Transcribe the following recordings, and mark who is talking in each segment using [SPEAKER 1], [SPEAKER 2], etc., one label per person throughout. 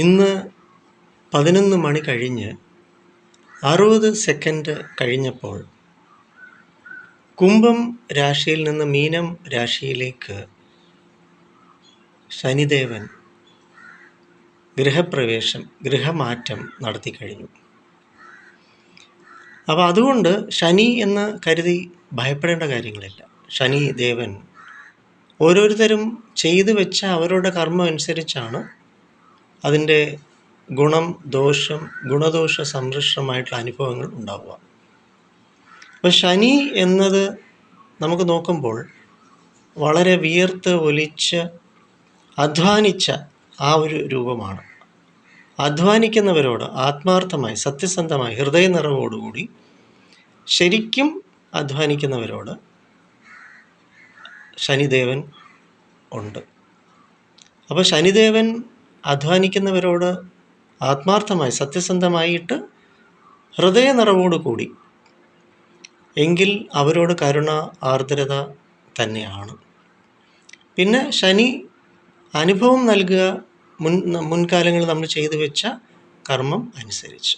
[SPEAKER 1] ഇന്ന് പതിനൊന്ന് മണി കഴിഞ്ഞ് അറുപത് സെക്കൻഡ് കഴിഞ്ഞപ്പോൾ കുംഭം രാശിയിൽ നിന്ന് മീനം രാശിയിലേക്ക് ശനിദേവൻ ഗൃഹപ്രവേശം ഗൃഹമാറ്റം നടത്തി കഴിഞ്ഞു. അപ്പോൾ അതുകൊണ്ട് ശനി എന്ന് കരുതി ഭയപ്പെടേണ്ട കാര്യങ്ങളില്ല. ശനി ദേവൻ ഓരോരുത്തരും ചെയ്തു വെച്ച അവരുടെ കർമ്മം അനുസരിച്ചാണ് അതിന്റെ ഗുണം ദോഷം ഗുണദോഷ സമ്മിശ്രമായിട്ടുള്ള അനുഭവങ്ങൾ ഉണ്ടാവുക. അപ്പോൾ ശനി എന്നത് നമുക്ക് നോക്കുമ്പോൾ വളരെ വിയർത്ത് ഒലിച്ച് അധ്വാനിച്ച ആ ഒരു രൂപമാണ്. അധ്വാനിക്കുന്നവരോട് ആത്മാർത്ഥമായി സത്യസന്ധമായി ഹൃദയ നിറവോടുകൂടി ശരിക്കും അധ്വാനിക്കുന്നവരോട് ശനിദേവൻ ഉണ്ട്. അപ്പോൾ ശനിദേവൻ അധ്വാനിക്കുന്നവരോട് ആത്മാർത്ഥമായി സത്യസന്ധമായിട്ട് ഹൃദയ നിറവോടുകൂടി. എങ്കിൽ അവരോട് കരുണ ആർദ്രത തന്നെയാണ്. പിന്നെ ശനി അനുഭവം നൽകുക മുൻ മുൻകാലങ്ങളിൽ നമ്മൾ ചെയ്തു വെച്ച കർമ്മം അനുസരിച്ച്.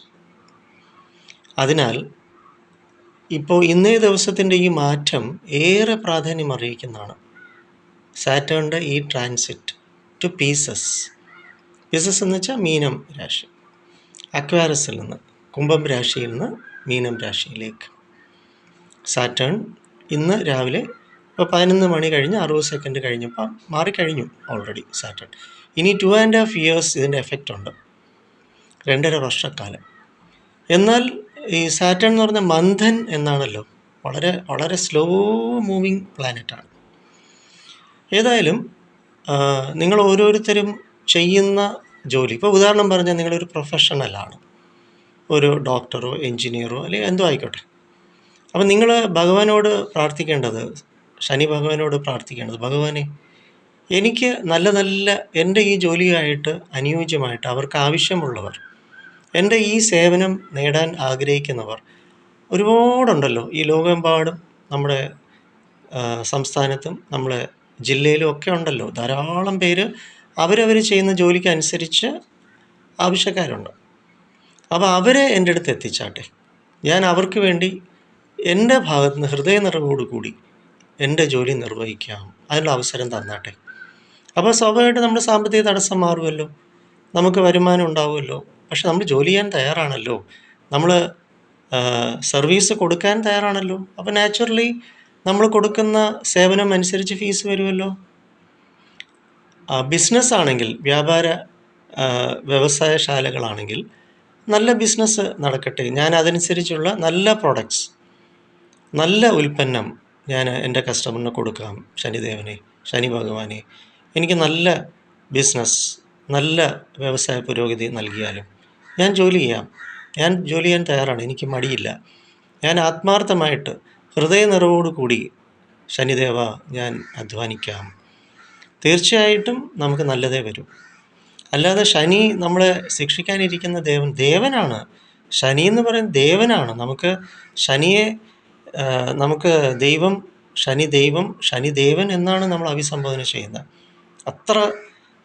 [SPEAKER 1] അതിനാൽ ഇപ്പോൾ ഇന്നേ ദിവസത്തിന്റെ ഈ മാറ്റം ഏറെ പ്രാധാന്യം അറിയിക്കുന്നതാണ് സാറ്റേണിന്റെ ഈ ട്രാൻസിറ്റ് ടു പീസസ് പീസസ് എന്ന് വെച്ചാൽ മീനം രാശി. അക്വാരസിൽ നിന്ന് കുംഭം രാശിയിൽ നിന്ന് മീനം രാശിയിലേക്ക്. സാറ്റേൺ ഇന്ന് രാവിലെ ഇപ്പോൾ പതിനൊന്ന് മണി കഴിഞ്ഞ് അറുപത് സെക്കൻഡ് കഴിഞ്ഞപ്പോൾ മാറിക്കഴിഞ്ഞു ഓൾറെഡി സാറ്റേൺ ഇനി ടു ആൻഡ് ഹാഫ് ഇയേഴ്സ് ഇതിന്റെ എഫക്റ്റ് ഉണ്ട്. രണ്ടര വർഷക്കാലം. എന്നാൽ ഈ സാറ്റേൺ എന്ന് പറഞ്ഞ മന്ഥൻ എന്നാണല്ലോ വളരെ വളരെ സ്ലോ മൂവിങ് പ്ലാനറ്റാണ് ഏതായാലും നിങ്ങൾ ഓരോരുത്തരും ചെയ്യുന്ന ജോലി. ഇപ്പോൾ ഉദാഹരണം പറഞ്ഞാൽ നിങ്ങളൊരു പ്രൊഫഷണലാണ്. ഒരു ഡോക്ടറോ എഞ്ചിനീയറോ അല്ലെങ്കിൽ എന്തോ ആയിക്കോട്ടെ. അപ്പം നിങ്ങൾ ഭഗവാനോട് പ്രാർത്ഥിക്കേണ്ടത് ശനി ഭഗവാനോട് പ്രാർത്ഥിക്കേണ്ടത് ഭഗവാനെ എനിക്ക് നല്ല നല്ല എന്റെ ഈ ജോലിയായിട്ട് അനുയോജ്യമായിട്ട് അവർക്ക് ആവശ്യമുള്ളവർ എന്റെ ഈ സേവനം നേടാൻ ആഗ്രഹിക്കുന്നവർ ഒരുപാടുണ്ടല്ലോ. ഈ ലോകമെമ്പാടും നമ്മുടെ സംസ്ഥാനത്തും നമ്മളെ ജില്ലയിലും ഒക്കെ ഉണ്ടല്ലോ. ധാരാളം പേര് അവരവർ ചെയ്യുന്ന ജോലിക്ക് അനുസരിച്ച് ആവശ്യക്കാരുണ്ട്. അപ്പോൾ അവരെ എന്റെ അടുത്ത് എത്തിച്ചാട്ടെ. ഞാൻ അവർക്ക് വേണ്ടി എന്റെ ഭാഗത്ത് നിന്ന് നിറവോടുകൂടി എന്റെ ജോലി നിർവഹിക്കാം. അതിനുള്ള അവസരം തന്നാട്ടെ. അപ്പോൾ സ്വാഭാവികമായിട്ട് നമ്മുടെ സാമ്പത്തിക തടസ്സം മാറുമല്ലോ. നമുക്ക് വരുമാനം ഉണ്ടാവുമല്ലോ. പക്ഷെ നമ്മൾ ജോലി ചെയ്യാൻ തയ്യാറാണല്ലോ. നമ്മൾ സർവീസ് കൊടുക്കാൻ തയ്യാറാണല്ലോ. അപ്പോൾ നാച്ചുറലി നമ്മൾ കൊടുക്കുന്ന സേവനം അനുസരിച്ച് ഫീസ് വരുമല്ലോ. ബിസിനസ് ആണെങ്കിൽ വ്യാപാര വ്യവസായശാലകളാണെങ്കിൽ നല്ല ബിസിനസ് നടക്കട്ടെ. ഞാൻ അതനുസരിച്ചുള്ള നല്ല പ്രോഡക്ട്സ് നല്ല ഉൽപ്പന്നം ഞാൻ എന്റെ കസ്റ്റമറിന് കൊടുക്കാം. ശനിദേവനെ ശനി ഭഗവാനെ. എനിക്ക് നല്ല ബിസിനസ് നല്ല വ്യവസായ പുരോഗതി നൽകിയാലും ഞാൻ ജോലി ചെയ്യാം. ഞാൻ ജോലി ചെയ്യാൻ തയ്യാറാണ്. എനിക്ക് മടിയില്ല. ഞാൻ ആത്മാർത്ഥമായിട്ട് ഹൃദയ നിറവോടുകൂടി ശനിദേവ ഞാൻ അധ്വാനിക്കാം. തീർച്ചയായിട്ടും നമുക്ക് നല്ലതേ വരും. അല്ലാതെ ശനി നമ്മളെ ശിക്ഷിക്കാനിരിക്കുന്ന ദേവൻ ദേവനാണ്. ശനി എന്ന് പറയുന്നത് ദേവനാണ്. നമുക്ക് ശനിയെ നമുക്ക് ദൈവം ശനി ദൈവം ശനി ദേവൻ എന്നാണ് നമ്മൾ അഭിസംബോധന ചെയ്യുന്നത്. അത്ര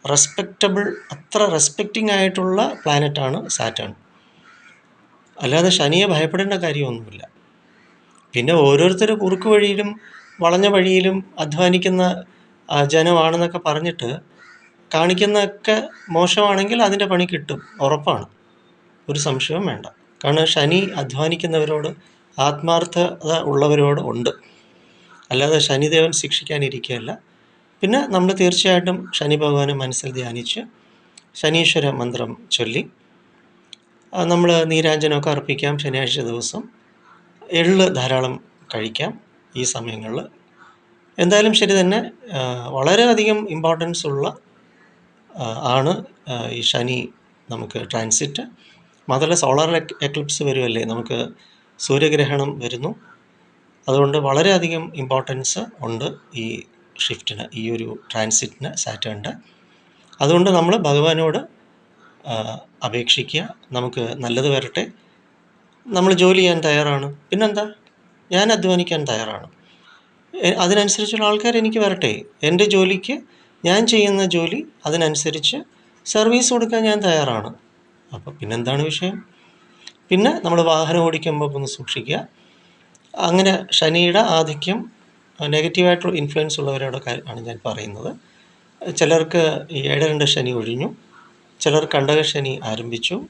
[SPEAKER 1] റെസ്പെക്റ്റബിൾ അത്ര റെസ്പെക്റ്റിംഗ് ആയിട്ടുള്ള പ്ലാനറ്റാണ് സാറ്റേൺ. അല്ലാതെ ശനിയെ ഭയപ്പെടേണ്ട കാര്യമൊന്നുമില്ല. പിന്നെ ഓരോരുത്തർ കുറുക്ക് വഴിയിലും വളഞ്ഞ വഴിയിലും അധ്വാനിക്കുന്ന ജനമാണെന്നൊക്കെ പറഞ്ഞിട്ട് കാണിക്കുന്നതൊക്കെ മോശമാണെങ്കിൽ അതിന്റെ പണി കിട്ടും. ഉറപ്പാണ്. ഒരു സംശയവും വേണ്ട. കാരണം ശനി അധ്വാനിക്കുന്നവരോട് ആത്മാർത്ഥത ഉള്ളവരോട് ഉണ്ട്. അല്ലാതെ ശനിദേവൻ ശിക്ഷിക്കാനിരിക്കുകയല്ല. പിന്നെ നമ്മൾ തീർച്ചയായിട്ടും ശനി ഭഗവാനെ മനസ്സിൽ ധ്യാനിച്ച് ശനീശ്വര മന്ത്രം ചൊല്ലി നമ്മൾ നീരാഞ്ജനമൊക്കെ അർപ്പിക്കാം. ശനിയാഴ്ച ദിവസം എള്ള് ധാരാളം കഴിക്കാം ഈ സമയങ്ങളിൽ. എന്തായാലും ശരി തന്നെ വളരെയധികം ഇമ്പോർട്ടൻസ് ഉള്ള ആണ് ഈ ശനി നമുക്ക് ട്രാൻസിറ്റ് മാത്രമല്ല സോളാർ എക്ലിപ്സ് വരുമല്ലേ നമുക്ക് സൂര്യഗ്രഹണം വരുന്നു. അതുകൊണ്ട് വളരെയധികം ഇമ്പോർട്ടൻസ് ഉണ്ട് ഈ ഷിഫ്റ്റിന് ഈ ഒരു ട്രാൻസിറ്റിന് സാറ്റേണിന്റെ അതുകൊണ്ട് നമ്മൾ ഭഗവാനോട് അപേക്ഷിക്കുക. നമുക്ക് നല്ലത് വരട്ടെ. നമ്മൾ ജോലി ചെയ്യാൻ തയ്യാറാണ്. പിന്നെന്താ? ഞാൻ അധ്വാനിക്കാൻ തയ്യാറാണ്. അതിനനുസരിച്ചുള്ള ആൾക്കാർ എനിക്ക് വരട്ടെ. എന്റെ ജോലിക്ക് ഞാൻ ചെയ്യുന്ന ജോലി അതിനനുസരിച്ച് സർവീസ് കൊടുക്കാൻ ഞാൻ തയ്യാറാണ്. അപ്പോൾ പിന്നെന്താണ് വിഷയം? പിന്നെ നമ്മൾ വാഹനം ഓടിക്കുമ്പോൾ ഒന്ന് സൂക്ഷിക്കുക. അങ്ങനെ ശനിയുടെ ആധിക്യം നെഗറ്റീവായിട്ടുള്ള ഇൻഫ്ലുവൻസ് ഉള്ളവരോട് ആണ് ഞാൻ പറയുന്നത്. ചിലർക്ക് ഈ രണ്ട് ശനി ഒഴിഞ്ഞു ചിലർ കണ്ടക ശനി ആരംഭിച്ചു.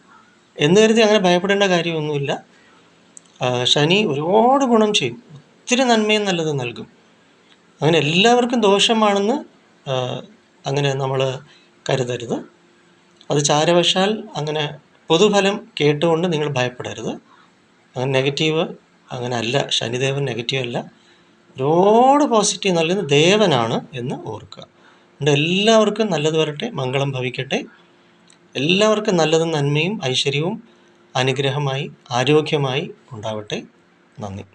[SPEAKER 1] എന്ന് കരുതി അങ്ങനെ ഭയപ്പെടേണ്ട കാര്യമൊന്നുമില്ല. ശനി ഒരുപാട് ഗുണം ചെയ്യും. ഒത്തിരി നന്മയും നല്ലത് നൽകും. അങ്ങനെ എല്ലാവർക്കും ദോഷമാണെന്ന് അങ്ങനെ നമ്മൾ കരുതരുത്. അത് ചാരവശാൽ അങ്ങനെ പൊതുഫലം കേട്ടുകൊണ്ട് നിങ്ങൾ ഭയപ്പെടരുത്. അങ്ങനെ നെഗറ്റീവ് അങ്ങനെ അല്ല ശനിദേവൻ നെഗറ്റീവ് അല്ല. ഒരുപാട് പോസിറ്റീവ് നൽകുന്ന ദേവനാണ് എന്ന് ഓർക്കുക. അതുകൊണ്ട് എല്ലാവർക്കും നല്ലത് വരട്ടെ മംഗളം ഭവിക്കട്ടെ. എല്ലാവർക്കും നല്ലതും നന്മയും ഐശ്വര്യവും അനുഗ്രഹമായി ആരോഗ്യമായി ഉണ്ടാവട്ടെ. നന്ദി.